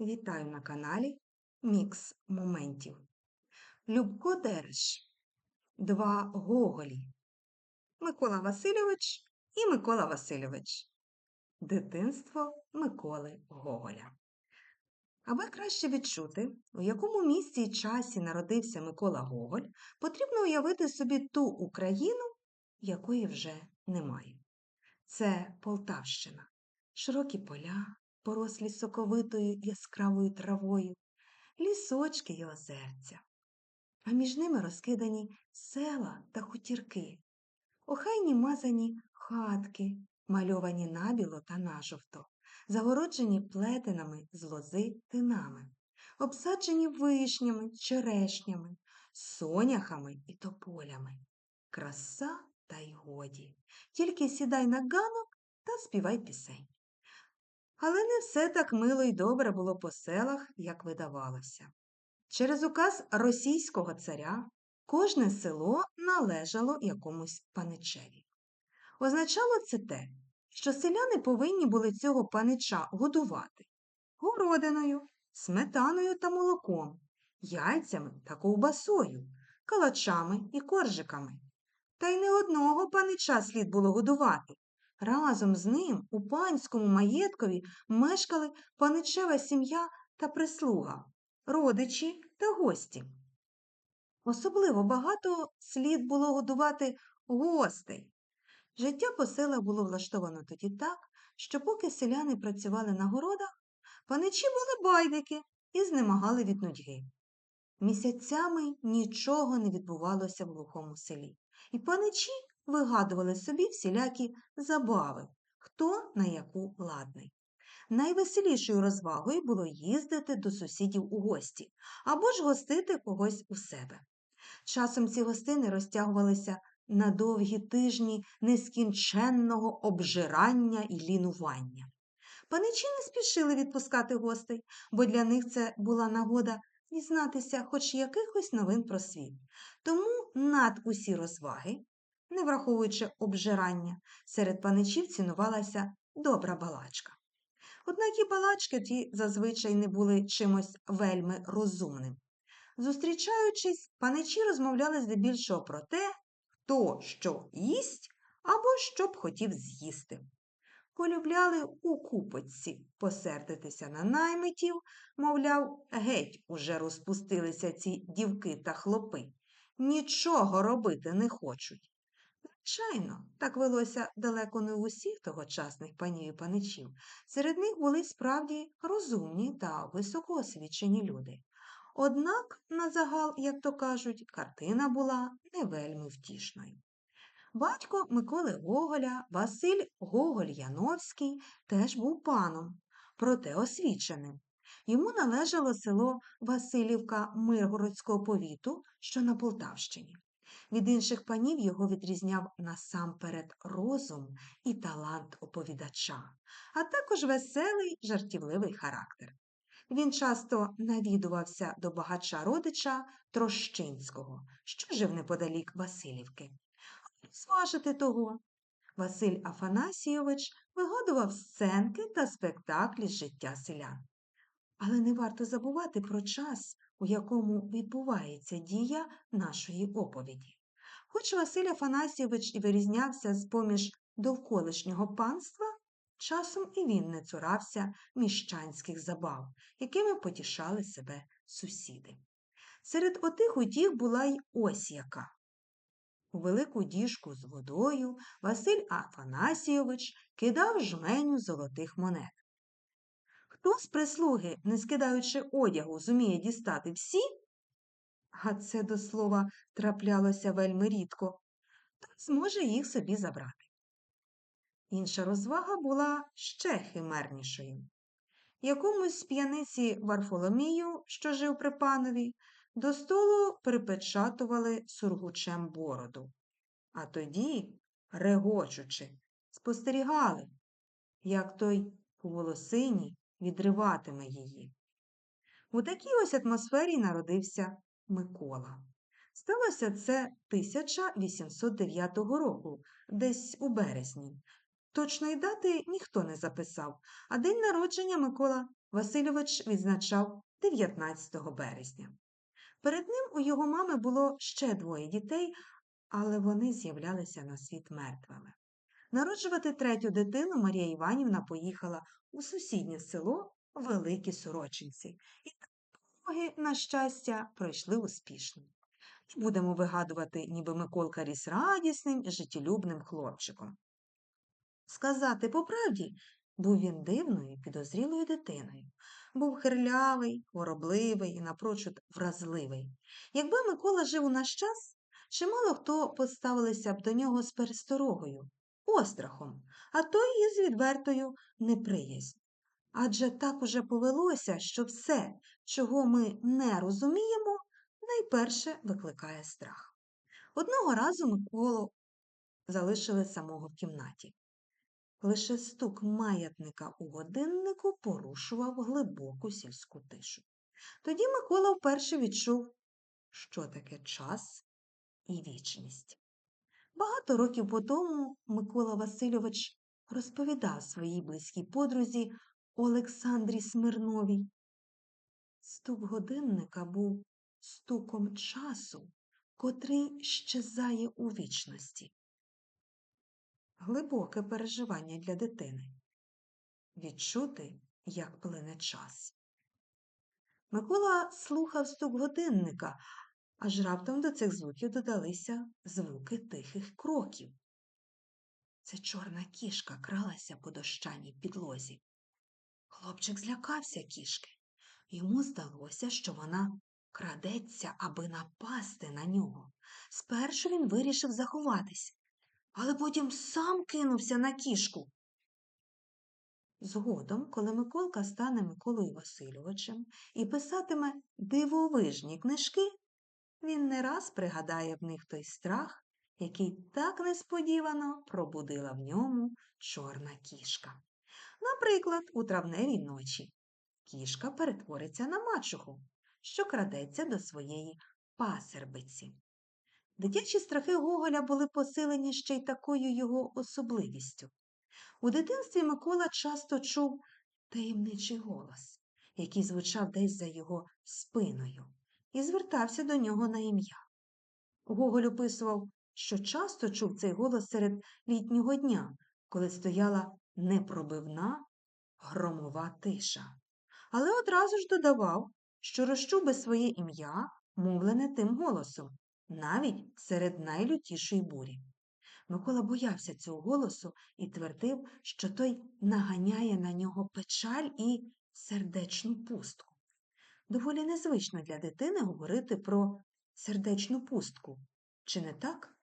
Вітаю на каналі Мікс Моментів. Любко Дереш. Два Гоголі. Микола Васильович і Микола Васильович. Дитинство Миколи Гоголя. Аби краще відчути, у якому місці і часі народився Микола Гоголь, потрібно уявити собі ту Україну, якої вже немає. Це Полтавщина, широкі поля, порослі соковитою яскравою травою, лісочки й озерця, а між ними розкидані села та хутірки, охайні мазані хатки, мальовані набіло та нажовто, загороджені плетенами з лози тинами, обсаджені вишнями, черешнями, соняхами і тополями. Краса та й годі. Тільки сідай на ганок та співай пісень. Але не все так мило й добре було по селах, як видавалося. Через указ російського царя кожне село належало якомусь паничеві. Означало це те, що селяни повинні були цього панича годувати городиною, сметаною та молоком, яйцями та ковбасою, калачами і коржиками. Та й не одного панича слід було годувати. Разом з ним у панському маєткові мешкали паничева сім'я та прислуга, родичі та гості. Особливо багато слід було годувати гостей. Життя по селах було влаштовано тоді так, що поки селяни працювали на городах, паничі були байдики і знемагали від нудьги. Місяцями нічого не відбувалося в глухому селі, і паничі вигадували собі всілякі забави, хто на яку ладний. Найвеселішою розвагою було їздити до сусідів у гості або ж гостити когось у себе. Часом ці гостини розтягувалися на довгі тижні нескінченного обжирання і лінування. Паничі не спішили відпускати гостей, бо для них це була нагода дізнатися хоч якихось новин про світ. Тому над усі розваги не враховуючи обжирання, серед паничів цінувалася добра балачка. Однак і балачки ті зазвичай не були чимось вельми розумним. Зустрічаючись, паничі розмовляли здебільшого про те, хто що їсть або що б хотів з'їсти. Полюбляли у купочці посердитися на наймитів, мовляв, геть уже розпустилися ці дівки та хлопи, нічого робити не хочуть. Звичайно, так велося далеко не усіх тогочасних панів і паничів. Серед них були справді розумні та високоосвічені люди. Однак, на загал, як то кажуть, картина була не вельми втішною. Батько Миколи Гоголя, Василь Гоголь Яновський, теж був паном, проте освіченим. Йому належало село Василівка Миргородського повіту, що на Полтавщині. Від інших панів його відрізняв насамперед розум і талант оповідача, а також веселий жартівливий характер. Він часто навідувався до багача родича Трощинського, що жив неподалік Васильівки. Зважити того. Василь Афанасійович вигадував сценки та спектаклі з життя селян. Але не варто забувати про час, у якому відбувається дія нашої оповіді. Хоч Василь Афанасійович і вирізнявся з поміж довколишнього панства, часом і він не цурався міщанських забав, якими потішали себе сусіди. Серед отих утіх була й ось яка. У велику діжку з водою Василь Афанасійович кидав жменю золотих монет. Хто з прислуги, не скидаючи одягу, зуміє дістати всі, а це до слова траплялося вельми рідко, то зможе їх собі забрати. Інша розвага була ще химернішою. Якомусь п'яниці Варфоломію, що жив при панові, до столу припечатували сургучем бороду, а тоді, регочучи, спостерігали, як той у волосині відриватиме її. У такій ось атмосфері народився Микола. Сталося це 1809 року, десь у березні. Точної дати ніхто не записав, а день народження Микола Васильович відзначав 19 березня. Перед ним у його мами було ще двоє дітей, але вони з'являлися на світ мертвими. Народжувати третю дитину Марія Іванівна поїхала у сусіднє село Великі Сорочинці, і дороги, на щастя, пройшли успішно. Будемо вигадувати, ніби Миколка ріс радісним життєлюбним хлопчиком. Сказати по правді, був він дивною, підозрілою дитиною. Був хирлявий, воробливий і напрочуд вразливий. Якби Микола жив у наш час, чимало хто поставилися б до нього з пересторогою, острахом, а то й з відвертою неприязнь. Адже так уже повелося, що все, чого ми не розуміємо, найперше викликає страх. Одного разу Миколу залишили самого в кімнаті. Лише стук маятника у годиннику порушував глибоку сільську тишу. Тоді Микола вперше відчув, що таке час і вічність. Багато років по тому Микола Васильович розповідав своїй близькій подрузі Олександрі Смирновій. Стук годинника був стуком часу, котрий щезає у вічності. Глибоке переживання для дитини. Відчути, як плине час. Микола слухав стук годинника, аж раптом до цих звуків додалися звуки тихих кроків. Це чорна кішка кралася по дощаній підлозі. Хлопчик злякався кішки. Йому здалося, що вона крадеться, аби напасти на нього. Спершу він вирішив заховатися, але потім сам кинувся на кішку. Згодом, коли Миколка стане Миколою Васильовичем і писатиме дивовижні книжки, він не раз пригадає в них той страх, який так несподівано пробудила в ньому чорна кішка. Наприклад, у травневій ночі кішка перетвориться на мачуху, що крадеться до своєї пасербиці. Дитячі страхи Гоголя були посилені ще й такою його особливістю. У дитинстві Микола часто чув таємничий голос, який звучав десь за його спиною, і звертався до нього на ім'я. Гоголь описував, що часто чув цей голос серед літнього дня, коли стояла непробивна громова тиша. Але одразу ж додавав, що розчув би своє ім'я, мовлене тим голосом, навіть серед найлютішої бурі. Микола боявся цього голосу і твердив, що той наганяє на нього печаль і сердечну пустку. Доволі незвично для дитини говорити про сердечну пустку. Чи не так?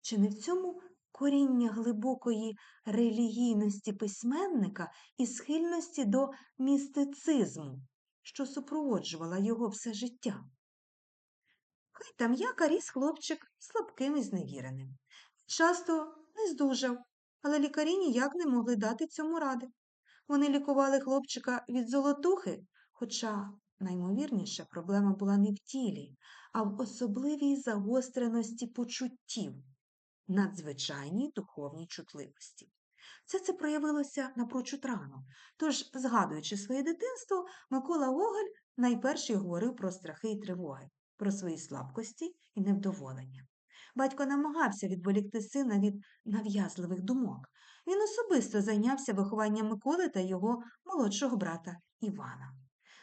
Чи не в цьому коріння глибокої релігійності письменника і схильності до містицизму, що супроводжувала його все життя? Хай там як ріс хлопчик слабким і зневіреним. Часто не здужав, але лікарі ніяк не могли дати цьому ради. Вони лікували хлопчика від золотухи, хоча наймовірніше проблема була не в тілі, а в особливій загостреності почуттів, надзвичайній духовній чутливості. Все це проявилося напрочуд рано, тож, згадуючи своє дитинство, Микола Гоголь найперший говорив про страхи і тривоги, про свої слабкості і невдоволення. Батько намагався відволікти сина від нав'язливих думок. Він особисто зайнявся вихованням Миколи та його молодшого брата Івана.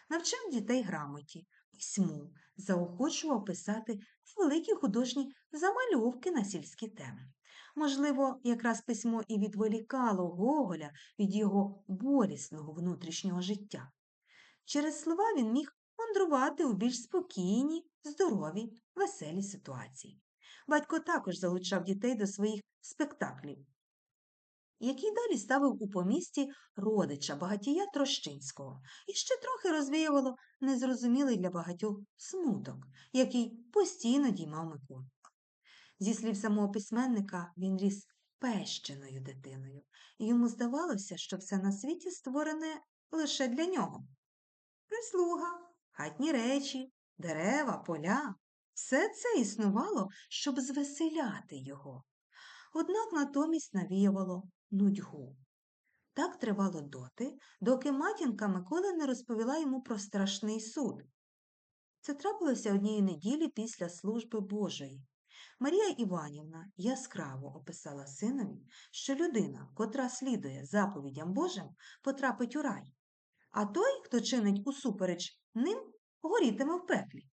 Навчав дітей грамоті, письму, заохочував писати великі художні замальовки на сільські теми. Можливо, якраз письмо і відволікало Гоголя від його болісного внутрішнього життя. Через слова він міг мандрувати у більш спокійні, здорові, веселі ситуації. Батько також залучав дітей до своїх спектаклів, який далі ставив у помісті родича багатія Трощинського і ще трохи розвіювало незрозумілий для багатьох смуток, який постійно діймав Миколу. Зі слів самого письменника, він ріс пещеною дитиною, і йому здавалося, що все на світі створене лише для нього. Прислуга, хатні речі, дерева, поля все це існувало, щоб звеселяти його. Однак натомість навіювало нудьгу. Так тривало доти, доки матінка Миколи не розповіла йому про страшний суд. Це трапилося однієї неділі після служби Божої. Марія Іванівна яскраво описала синові, що людина, котра слідує заповідям Божим, потрапить у рай, а той, хто чинить усупереч ним, горітиме в пеклі.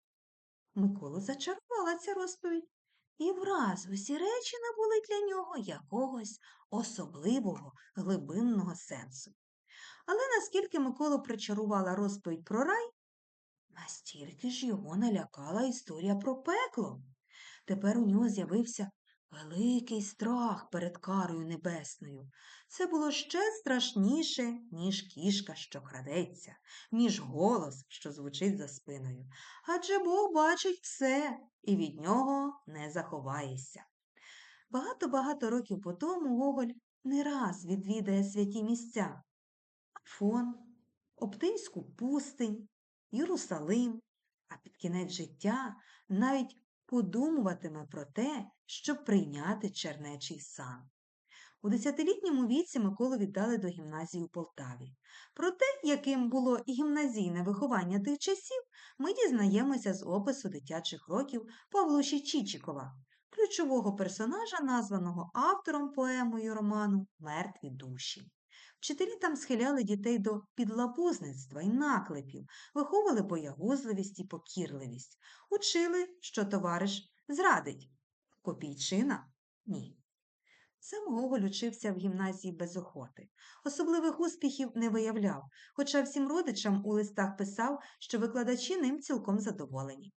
Миколу зачарувала ця розповідь, і враз усі речі набули для нього якогось особливого глибинного сенсу. Але наскільки Миколу причарувала розповідь про рай, настільки ж його налякала історія про пекло. Тепер у нього з'явився великий страх перед карою небесною. Це було ще страшніше, ніж кішка, що крадеться, ніж голос, що звучить за спиною. Адже Бог бачить все і від нього не заховаєшся. Багато-багато років по тому Гоголь не раз відвідає святі місця Афон, Оптинську пустинь, Єрусалим, а під кінець життя навіть подумуватиме про те, щоб прийняти чернечий сан. У десятилітньому віці Миколу віддали до гімназії у Полтаві. Про те, яким було гімназійне виховання тих часів, ми дізнаємося з опису дитячих років Павлуші Чічикова, ключового персонажа, названого автором поемою роману Мертві душі. Вчителі там схиляли дітей до підлабузництва і наклепів, виховували боягузливість і покірливість, учили, що товариш зрадить. Копійчина ні. Сам Гоголь учився в гімназії без охоти. Особливих успіхів не виявляв, хоча всім родичам у листах писав, що викладачі ним цілком задоволені.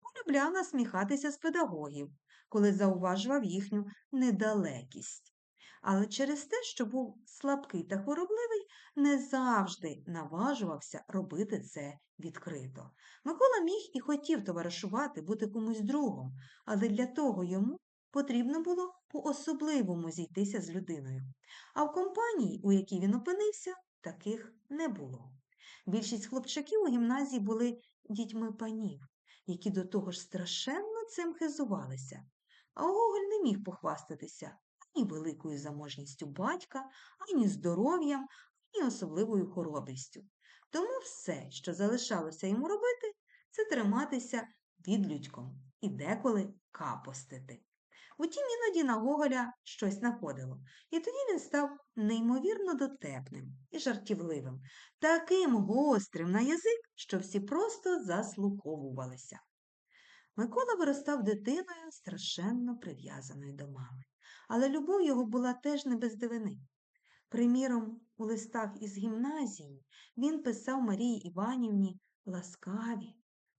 Полюбляв насміхатися з педагогів, коли зауважував їхню недалекість. Але через те, що був слабкий та хворобливий, не завжди наважувався робити це відкрито. Микола міг і хотів товаришувати, бути комусь другом, але для того йому потрібно було по-особливому зійтися з людиною. А в компанії, у якій він опинився, таких не було. Більшість хлопчаків у гімназії були дітьми панів, які до того ж страшенно цим хизувалися. А Гоголь не міг похвастатися ані великою заможністю батька, ані здоров'ям, ані особливою хоробрістю. Тому все, що залишалося йому робити, це триматися відлюдьком і деколи капостити. Утім, іноді на Гоголя щось находило, і тоді він став неймовірно дотепним і жартівливим, таким гострим на язик, що всі просто заслуховувалися. Микола виростав дитиною, страшенно прив'язаною до мами, але любов його була теж не без дивини. Приміром, у листах із гімназії він писав Марії Іванівні ласкаві,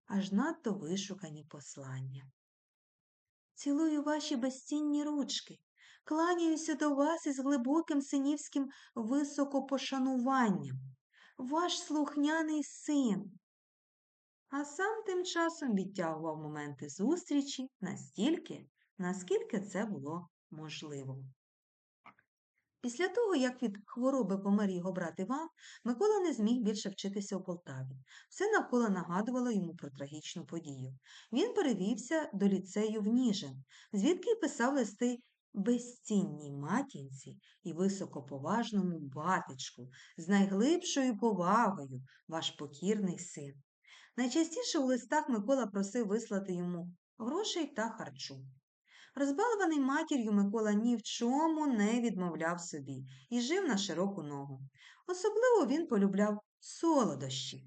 аж надто вишукані послання. Цілую ваші безцінні ручки, кланяюся до вас із глибоким синівським високопошануванням, ваш слухняний син. А сам тим часом відтягував моменти зустрічі настільки, наскільки це було можливо. Після того, як від хвороби помер його брат Іван, Микола не зміг більше вчитися у Полтаві. Все навколо нагадувало йому про трагічну подію. Він перевівся до ліцею в Ніжин, звідки писав листи безцінній матінці і високоповажному батечку, з найглибшою повагою ваш покірний син. Найчастіше у листах Микола просив вислати йому грошей та харчу. Розбалований матір'ю Микола ні в чому не відмовляв собі і жив на широку ногу. Особливо він полюбляв солодощі,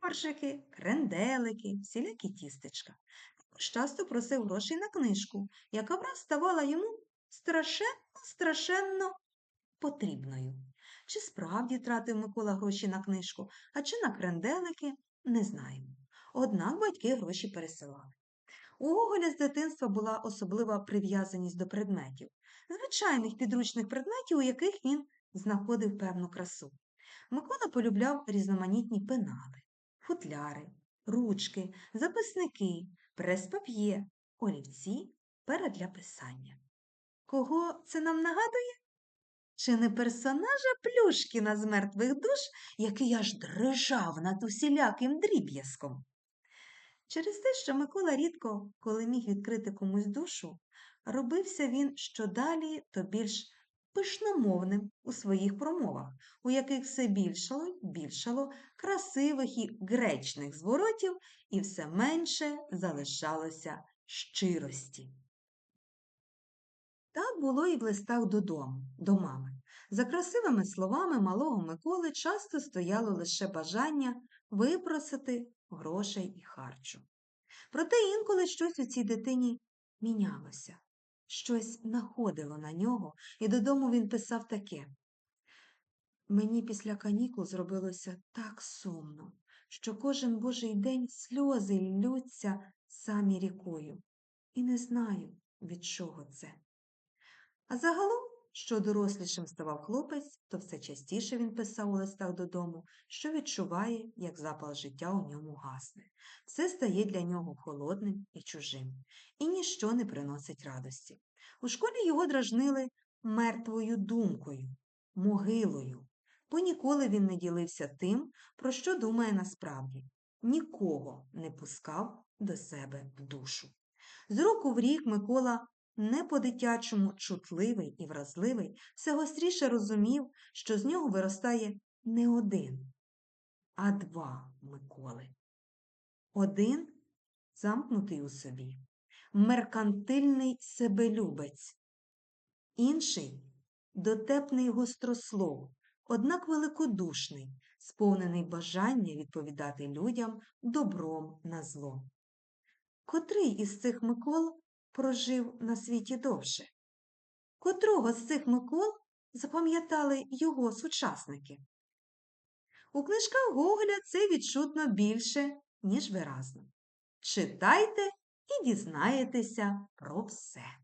коржики, кренделики, всілякі тістечка. Також часто просив грошей на книжку, яка враз ставала йому страшенно, страшенно потрібною. Чи справді тратив Микола гроші на книжку, а чи на кренделики, не знаємо. Однак батьки гроші пересилали. У Гоголя з дитинства була особлива прив'язаність до предметів, звичайних підручних предметів, у яких він знаходив певну красу. Микола полюбляв різноманітні пенали, футляри, ручки, записники, прес-пап'є, олівці, пера для писання. Кого це нам нагадує? Чи не персонажа Плюшкіна з мертвих душ, який аж дрижав над усіляким дріб'язком? Через те, що Микола рідко, коли міг відкрити комусь душу, робився він що далі, то більш пишномовним у своїх промовах, у яких все більшало й більшало красивих і гречних зворотів, і все менше залишалося щирості. Так було і в листах додому, до мами. За красивими словами малого Миколи часто стояло лише бажання випросити грошей і харчу. Проте інколи щось у цій дитині мінялося, щось находило на нього, і додому він писав таке. Мені після канікул зробилося так сумно, що кожен божий день сльози ллються самі рікою, і не знаю, від чого це. А загалом, що дорослішим ставав хлопець, то все частіше він писав у листах додому, що відчуває, як запал життя у ньому гасне. Все стає для нього холодним і чужим, і ніщо не приносить радості. У школі його дражнили мертвою думкою, могилою, бо ніколи він не ділився тим, про що думає насправді, нікого не пускав до себе в душу. З року в рік Микола не по-дитячому чутливий і вразливий, все гостріше розумів, що з нього виростає не один, а два Миколи. Один замкнутий у собі, меркантильний себелюбець, інший дотепний гострослов, однак великодушний, сповнений бажання відповідати людям добром на зло. Котрий із цих Микол прожив на світі довше? Котрого з цих Микол запам'ятали його сучасники? У книжках Гоголя це відчутно більше, ніж виразно. Читайте і дізнаєтеся про все.